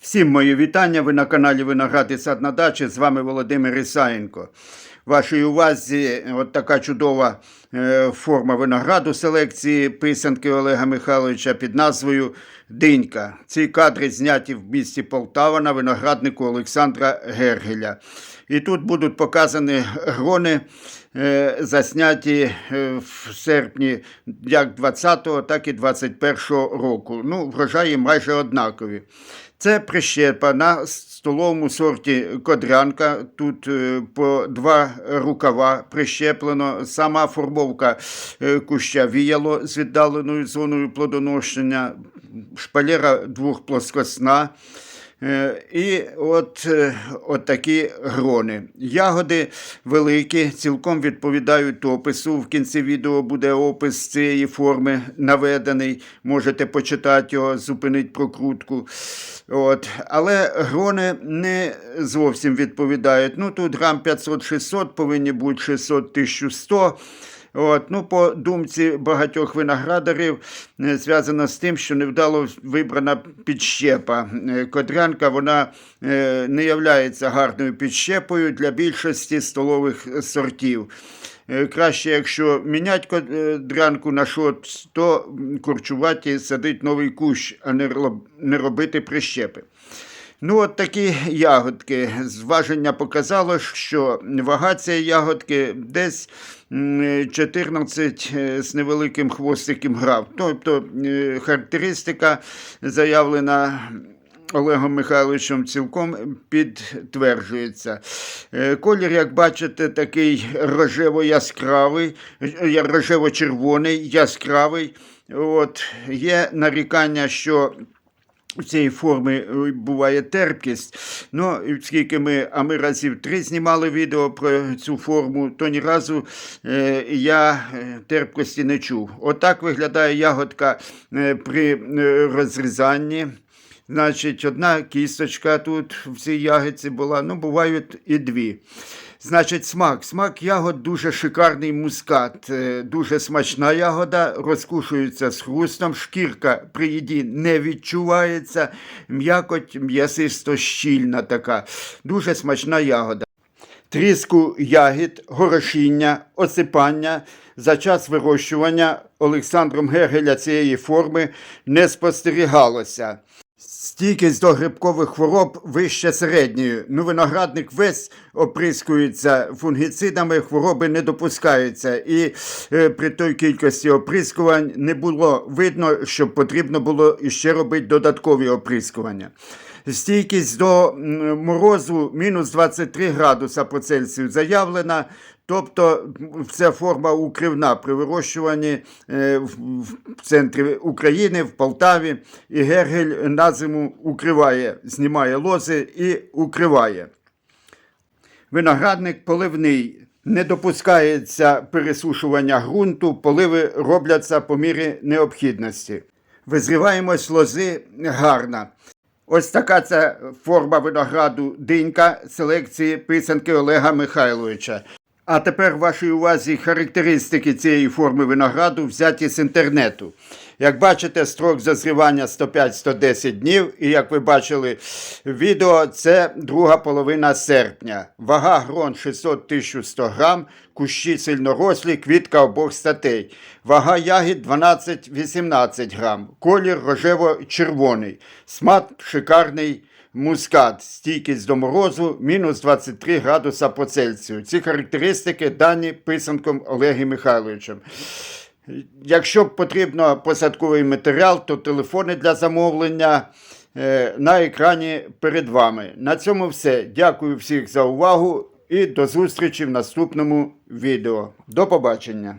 Всім мої вітання. Ви на каналі Виноград і сад на дачі. З вами Володимир Ісаєнко. Вашій увазі от така чудова е, форма винограду селекції писанки Олега Михайловича під назвою Динька. Ці кадри зняті в місті Полтава на винограднику Олександра Гергеля. І тут будуть показані грони, е, засняті е, в серпні як 20-го, так і 21-го року. Ну, врожаї майже однакові. Це прищепа на столовому сорті кодрянка. Тут е, по два рукава прищеплено. Сама формовка куща віяло з віддаленою зоною плодоношення, шпалера двохплоскосна. Е, І от, е, от такі грони. Ягоди великі, цілком відповідають опису. В кінці відео буде опис цієї форми наведений. Можете почитати його, зупинити прокрутку. От. Але грони не зовсім відповідають. Ну, тут грам 500-600, повинні бути 600-1100. От, ну, по думці багатьох виноградарів е, зв'язано з тим, що невдало вибрана підщепа. Е, Кодрянка вона е, не являється гарною підщепою для більшості столових сортів. Краще, якщо міняти кодрянку на шот, то курчуваті садить новий кущ, а не робити прищепи. Ну, от такі ягодки. Зваження показало, що вага цієї ягодки десь 14 е, з невеликим хвостиком грав. Тобто е, характеристика заявлена. Олегом Михайловичем цілком підтверджується. Е, Колір, як бачите, такий рожево-яскравий, рожево-червоний, яскравий. От, є нарікання, що у цієї форми е, буває терпкість. Ну, і оскільки ми, а ми разів три знімали відео про цю форму, то ні разу е, я е, терпкості не чув. Отак виглядає ягодка е, при розрізанні. Значить, одна кісточка тут в цій ягідці була, ну, бувають і дві. Значить, смак. Смак ягод дуже шикарний мускат, е, дуже смачна ягода, розкушується з хрустом, шкірка при їді не відчувається, м'якоть м'ясисто щільна така. Дуже смачна ягода. Тріску ягід, горошіння, осипання за час вирощування Олександром Гергеля цієї форми не спостерігалося. Стійкість до грибкових хвороб вище середньої. Ну, виноградник весь оприскується фунгіцидами, хвороби не допускаються. І е, при той кількості оприскувань не було видно, що потрібно було іще робити додаткові оприскування. Стійкість до морозу мінус 23 градуса по Цельсію заявлена. Тобто ця форма укривна при вирощуванні е, в центрі України, в Полтаві. І Гергель на зиму укриває, знімає лози і укриває. Виноградник поливний. Не допускається пересушування ґрунту, поливи робляться по мірі необхідності. Визріваємось лози гарна. Ось така це форма винограду динька селекції писанки Олега Михайловича. А тепер вашій увазі характеристики цієї форми винограду взяті з інтернету. Як бачите, строк зазрівання 105-110 днів, і як ви бачили в відео, це друга половина серпня. Вага грон 600-1100 грам, кущі сильнорослі, квітка обох статей. Вага ягід 12-18 грам, колір рожево-червоний, смак шикарний. Мускат, стійкість до морозу, мінус 23 градуса по Цельсію. Ці характеристики дані писанком Олеги Михайловичем. Якщо потрібно посадковий матеріал, то телефони для замовлення е, на екрані перед вами. На цьому все. Дякую всіх за увагу і до зустрічі в наступному відео. До побачення!